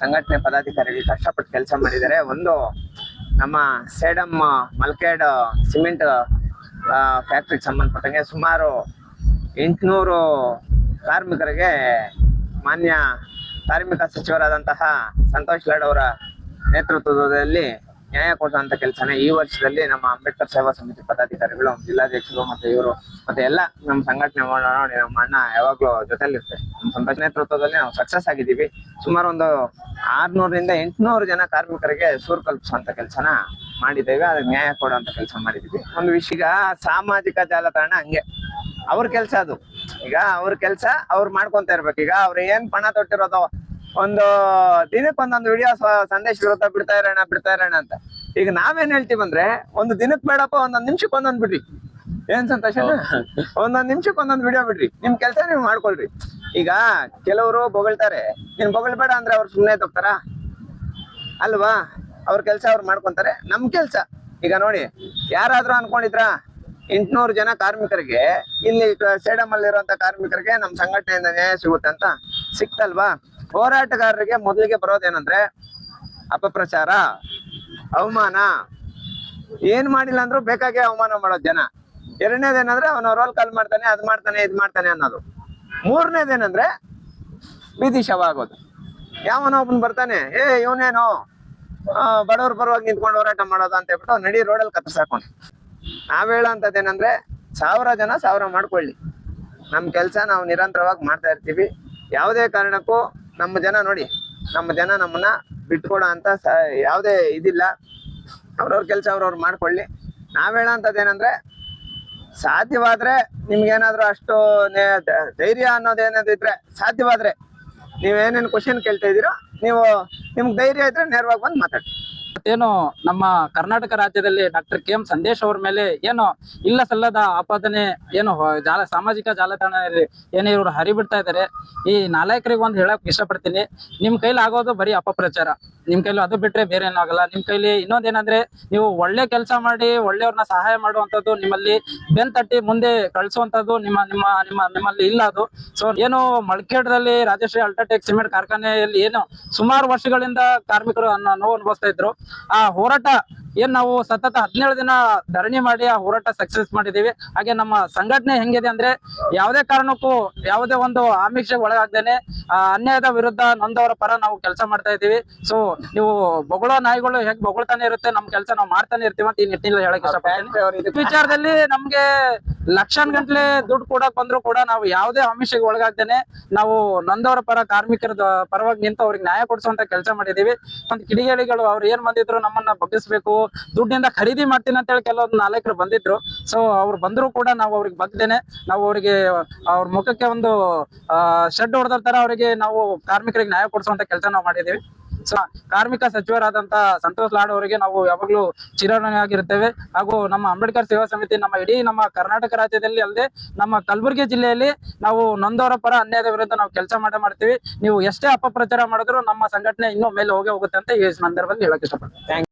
ಸಂಘಟನೆ ಪದಾಧಿಕಾರಿಗಳು ಕಷ್ಟಪಟ್ಟು ಕೆಲಸ ಮಾಡಿದ್ದಾರೆ. ಒಂದು ನಮ್ಮ ಸೇಡಮ್ ಮಲ್ಕೇಡ್ ಸಿಮೆಂಟ್ ಫ್ಯಾಕ್ಟ್ರಿಗೆ ಸಂಬಂಧಪಟ್ಟಂಗೆ ಸುಮಾರು ಎಂಟುನೂರು ಕಾರ್ಮಿಕರಿಗೆ ಮಾನ್ಯ ಕಾರ್ಮಿಕ ಸಚಿವರಾದಂತಹ ಸಂತೋಷ್ ಲಾಡ್ ಅವರ ನೇತೃತ್ವದಲ್ಲಿ ನ್ಯಾಯ ಕೊಡುವಂತ ಕೆಲಸನ ಈ ವರ್ಷದಲ್ಲಿ ನಮ್ಮ ಅಂಬೇಡ್ಕರ್ ಸೇವಾ ಸಮಿತಿ ಪದಾಧಿಕಾರಿಗಳು ಜಿಲ್ಲಾಧ್ಯಕ್ಷರು ಮತ್ತೆ ಇವರು ಮತ್ತೆ ಎಲ್ಲ ನಮ್ಮ ಸಂಘಟನೆ ನೋಡಿ ನಮ್ಮ ಅಣ್ಣ ಯಾವಾಗ್ಲೂ ಜೊತೆಲಿರುತ್ತೆ. ನಮ್ಮ ಸಂತೋಷ ನೇತೃತ್ವದಲ್ಲಿ ನಾವು ಸಕ್ಸಸ್ ಆಗಿದ್ದೀವಿ. ಸುಮಾರು ಒಂದು ಆರ್ನೂರರಿಂದ ಎಂಟುನೂರು ಜನ ಕಾರ್ಮಿಕರಿಗೆ ಸೂರು ಕಲ್ಪಿಸುವಂತ ಕೆಲಸನ ಮಾಡಿದ್ದೇವೆ. ಅದಕ್ಕೆ ನ್ಯಾಯ ಕೊಡುವಂತ ಕೆಲಸ ಮಾಡಿದೀವಿ ಒಂದು ವಿಷಯ, ಈಗ ಸಾಮಾಜಿಕ ಜಾಲತಾಣ ಹಂಗೆ. ಅವ್ರ ಕೆಲಸ ಅದು. ಈಗ ಅವ್ರ ಕೆಲಸ ಅವ್ರು ಮಾಡ್ಕೊಂತ ಇರ್ಬೇಕು. ಈಗ ಅವ್ರು ಏನ್ ಪಣ ತೊಟ್ಟಿರೋದು ಒಂದು ದಿನಕ್ಕೆ ಒಂದೊಂದು ವಿಡಿಯೋ ಸಂದೇಶ ವಿರುದ್ಧ ಬಿಡ್ತಾ ಇರೋಣ ಬಿಡ್ತಾ ಇರೋಣ ಅಂತ. ಈಗ ನಾವೇನ್ ಹೇಳ್ತೀವಿ ಅಂದ್ರೆ ಒಂದು ದಿನಕ್ಕೆ ಬೇಡಪ್ಪ ಒಂದೊಂದ್ ನಿಮಿಷಕ್ಕೆ ಒಂದೊಂದ್ ಬಿಡ್ರಿ. ಏನ್ ಸಂತೋಷ? ಒಂದೊಂದ್ ನಿಮಿಷಕ್ಕೆ ಒಂದೊಂದ್ ವಿಡಿಯೋ ಬಿಡ್ರಿ. ನಿಮ್ ಕೆಲಸ ನೀವು ಮಾಡ್ಕೊಳ್ರಿ. ಈಗ ಕೆಲವರು ಬೊಗಳ್ತಾರೆ. ನೀನ್ ಬೊಗಳ್ಬೇಡ ಅಂದ್ರೆ ಅವ್ರು ಸುಮ್ನೆ ತಗ್ತಾರ ಅಲ್ವಾ? ಅವ್ರ ಕೆಲಸ ಅವ್ರು ಮಾಡ್ಕೊಂತಾರೆ. ನಮ್ ಕೆಲ್ಸ. ಈಗ ನೋಡಿ ಯಾರಾದ್ರೂ ಅನ್ಕೊಂಡಿದ್ರ? ಎಂಟ್ನೂರು ಜನ ಕಾರ್ಮಿಕರಿಗೆ ಇಲ್ಲಿ ಸೇಡಮ್ ಅಲ್ಲಿರುವಂತ ಕಾರ್ಮಿಕರಿಗೆ ನಮ್ ಸಂಘಟನೆಯಿಂದ ನ್ಯಾಯ ಸಿಗುತ್ತೆ ಅಂತ. ಸಿಕ್ತಲ್ವಾ? ಹೋರಾಟಗಾರರಿಗೆ ಮೊದಲಿಗೆ ಬರೋದೇನಂದ್ರೆ ಅಪಪ್ರಚಾರ, ಅವಮಾನ. ಏನ್ ಮಾಡಿಲ್ಲ ಅಂದ್ರೂ ಬೇಕಾಗೆ ಅವಮಾನ ಮಾಡೋದ್ ಜನ. ಎರಡನೇದೇನಂದ್ರೆ ಅವನ ರೋಲ್ ಕಾಲ್ ಮಾಡ್ತಾನೆ, ಅದ್ ಮಾಡ್ತಾನೆ, ಇದ್ ಮಾಡ್ತಾನೆ ಅನ್ನೋದು. ಮೂರನೇದೇನಂದ್ರೆ ಬೀದಿ ಶವ ಆಗೋದು. ಯಾವನೋ ಒಬ್ಬನ್ ಬರ್ತಾನೆ, ಏ, ಇವನೇನು? ಬಡವ್ರ ಬರುವಾಗ ನಿಂತ್ಕೊಂಡು ಹೋರಾಟ ಮಾಡೋದ? ಅಂತ ಹೇಳ್ಬಿಟ್ಟು ನಡಿ ರೋಡಲ್ಲಿ ಕತ್ತರ್ಸಾಕೊಂಡು ನಾವ್ ಹೇಳೋಂಥದ್ದೇನಂದ್ರೆ ಸಾವಿರ ಜನ ಸಾವಿರ ಮಾಡ್ಕೊಳ್ಳಿ. ನಮ್ ಕೆಲ್ಸ ನಾವು ನಿರಂತರವಾಗಿ ಮಾಡ್ತಾ ಇರ್ತೀವಿ. ಯಾವುದೇ ಕಾರಣಕ್ಕೂ ನಮ್ಮ ಜನ ನೋಡಿ, ನಮ್ಮ ಜನ ನಮ್ಮನ್ನ ಬಿಟ್ಕೊಡೋ ಅಂತ ಸ, ಯಾವುದೇ ಇದಿಲ್ಲ. ಅವ್ರವ್ರ ಕೆಲಸ ಅವ್ರವ್ರು ಮಾಡ್ಕೊಳ್ಳಿ. ನಾವ್ ಏನಂದ್ರೆ ಸಾಧ್ಯವಾದ್ರೆ ನಿಮ್ಗೇನಾದ್ರೂ ಅಷ್ಟು ಧೈರ್ಯ ಅನ್ನೋದೇನಾದ್ರು ಇದ್ರೆ ಸಾಧ್ಯವಾದ್ರೆ ನೀವೇನೇನು ಕ್ವಶನ್ ಕೇಳ್ತಾ ಇದ್ದೀರೋ, ನೀವು ನಿಮ್ಗೆ ಧೈರ್ಯ ಇದ್ರೆ ನೇರವಾಗಿ ಬಂದು ಮಾತಾಡಿ ಏನು ನಮ್ಮ ಕರ್ನಾಟಕ ರಾಜ್ಯದಲ್ಲಿ ಡಾಕ್ಟರ್ ಕೆ ಎಂ ಸಂದೇಶ್ ಅವ್ರ ಮೇಲೆ ಏನು ಇಲ್ಲ ಸಲ್ಲದ ಆಪಾದನೆ, ಏನು ಜಾಲ, ಸಾಮಾಜಿಕ ಜಾಲತಾಣದಲ್ಲಿ ಏನು ಇವರು ಹರಿಬಿಡ್ತಾ ಇದ್ದಾರೆ ಈ ನಾಲ್ಕರಿಗೆ ಒಂದು ಹೇಳಕ್ ಇಷ್ಟಪಡ್ತೀನಿ. ನಿಮ್ ಕೈಲಿ ಆಗೋದು ಬರೀ ಅಪಪ್ರಚಾರ. ನಿಮ್ ಕೈಲಿ ಅದು ಬಿಟ್ರೆ ಬೇರೆ ಏನೂ ಆಗಲ್ಲ ನಿಮ್ ಕೈಲಿ ಇನ್ನೊಂದೇನಂದ್ರೆ ನೀವು ಒಳ್ಳೆ ಕೆಲಸ ಮಾಡಿ, ಒಳ್ಳೆಯವ್ರನ್ನ ಸಹಾಯ ಮಾಡುವಂತದ್ದು ನಿಮ್ಮಲ್ಲಿ ಬೆನ್ ತಟ್ಟಿ ಮುಂದೆ ಕಳಿಸುವಂತದ್ದು ನಿಮ್ಮ ನಿಮ್ಮ ನಿಮ್ಮ, ನಿಮ್ಮಲ್ಲಿ ಇಲ್ಲ ಅದು. ಸೊ ಏನು ಮಳಕೇಡದಲ್ಲಿ ರಾಜಶ್ರೀ ಅಲ್ಟ್ರಾಟೆಕ್ ಸಿಮೆಂಟ್ ಕಾರ್ಖಾನೆಯಲ್ಲಿ ಏನು ಸುಮಾರು ವರ್ಷಗಳಿಂದ ಕಾರ್ಮಿಕರು ನೋವು ಅನುಭವಿಸ್ತಾ ಇದ್ರು. ಆ ಹೋರಾಟ ಏನ್ ನಾವು ಸತತ ಹದಿನೇಳು ದಿನ ಧರಣಿ ಮಾಡಿ ಆ ಹೋರಾಟ ಸಕ್ಸಸ್ ಮಾಡಿದೀವಿ ಹಾಗೆ ನಮ್ಮ ಸಂಘಟನೆ ಹೆಂಗಿದೆ ಅಂದ್ರೆ ಯಾವುದೇ ಕಾರಣಕ್ಕೂ ಯಾವುದೇ ಒಂದು ಆಮಿಷ ಒಳಗಾಗ್ದೇನೆ ಆ ಅನ್ಯಾಯದ ವಿರುದ್ಧ ನೊಂದವರ ಪರ ನಾವು ಕೆಲಸ ಮಾಡ್ತಾ ಇದೀವಿ ಸೊ ನೀವು ಬೊಗಳೋ ನಾಯಿಗಳು ಹೆಂಗ್ ಬೊಗಳ್ತಾನೆ ಇರುತ್ತೆ ನಮ್ ಕೆಲಸ ನಾವು ಮಾಡ್ತಾನೆ ಇರ್ತೀವಿ ಅಂತ ಈ ನಿಟ್ಟಿನಲ್ಲಿ ಹೇಳಕ್ ಇಷ್ಟಪಡ್ತೀನಿ. ವಿಚಾರದಲ್ಲಿ ನಮ್ಗೆ ಲಕ್ಷಾನ್ ಗಂಟ್ಲೆ ದುಡ್ಡು ಕೊಡಕ್ ಬಂದ್ರು ಕೂಡ ನಾವು ಯಾವುದೇ ಆಮಿಷಕ್ಕೆ ಒಳಗಾಗ್ದೇನೆ ನಾವು ನಂದವರ ಪರ ಕಾರ್ಮಿಕರ ಪರವಾಗಿ ನಿಂತು ಅವ್ರಿಗೆ ನ್ಯಾಯ ಕೊಡಿಸುವಂತ ಕೆಲಸ ಮಾಡಿದೀವಿ. ಒಂದು ಕಿಡಿಗೇಡಿಗಳು ಅವ್ರು ಏನ್ ಬಂದಿದ್ರು ನಮ್ಮನ್ನ ಬಗ್ಗಿಸ್ಬೇಕು, ದುಡ್ಡಿಂದ ಖರೀದಿ ಮಾಡ್ತೀನಿ ಅಂತ ಹೇಳಿ ಕೆಲವೊಂದು ನಾಲ್ಕರು ಬಂದಿದ್ರು. ಸೊ ಅವ್ರು ಬಂದ್ರು ಕೂಡ ನಾವು ಅವ್ರಿಗೆ ಬಗ್ದೇನೆ ನಾವು ಅವ್ರಿಗೆ, ಅವ್ರ ಮುಖಕ್ಕೆ ಒಂದು ಶೆಡ್ ಹೊಡೆದ ತರ ಅವರಿಗೆ ನಾವು ಕಾರ್ಮಿಕರಿಗೆ ನ್ಯಾಯ ಕೊಡಿಸುವಂತ ಕೆಲಸ ನಾವು ಮಾಡಿದೀವಿ. ಕಾರ್ಮಿಕ ಸಚಿವರಾದಂತಹ ಸಂತೋಷ್ ಲಾಡ್ ಅವರಿಗೆ ನಾವು ಯಾವಾಗ್ಲೂ ಚಿರಋಣಿಯಾಗಿರ್ತೇವೆ ಹಾಗೂ ನಮ್ಮ ಅಂಬೇಡ್ಕರ್ ಸೇವಾ ಸಮಿತಿ ನಮ್ಮ ಇಡೀ ನಮ್ಮ ಕರ್ನಾಟಕ ರಾಜ್ಯದಲ್ಲಿ ಅಲ್ಲದೆ ನಮ್ಮ ಕಲಬುರಗಿ ಜಿಲ್ಲೆಯಲ್ಲಿ ನಾವು ನೊಂದವರ ಪರ ಅನ್ಯಾಯದ ವಿರುದ್ಧ ನಾವು ಕೆಲಸ ಮಾಡೇ ಮಾಡ್ತೀವಿ. ನೀವು ಎಷ್ಟೇ ಅಪಪ್ರಚಾರ ಮಾಡಿದ್ರು ನಮ್ಮ ಸಂಘಟನೆ ಇನ್ನೂ ಮೇಲೆ ಹೋಗೇ ಹೋಗುತ್ತೆ ಅಂತ ಈ ಸಂದರ್ಭದಲ್ಲಿ ಹೇಳಕ್ ಇಷ್ಟಪಡ್ತೀನಿ.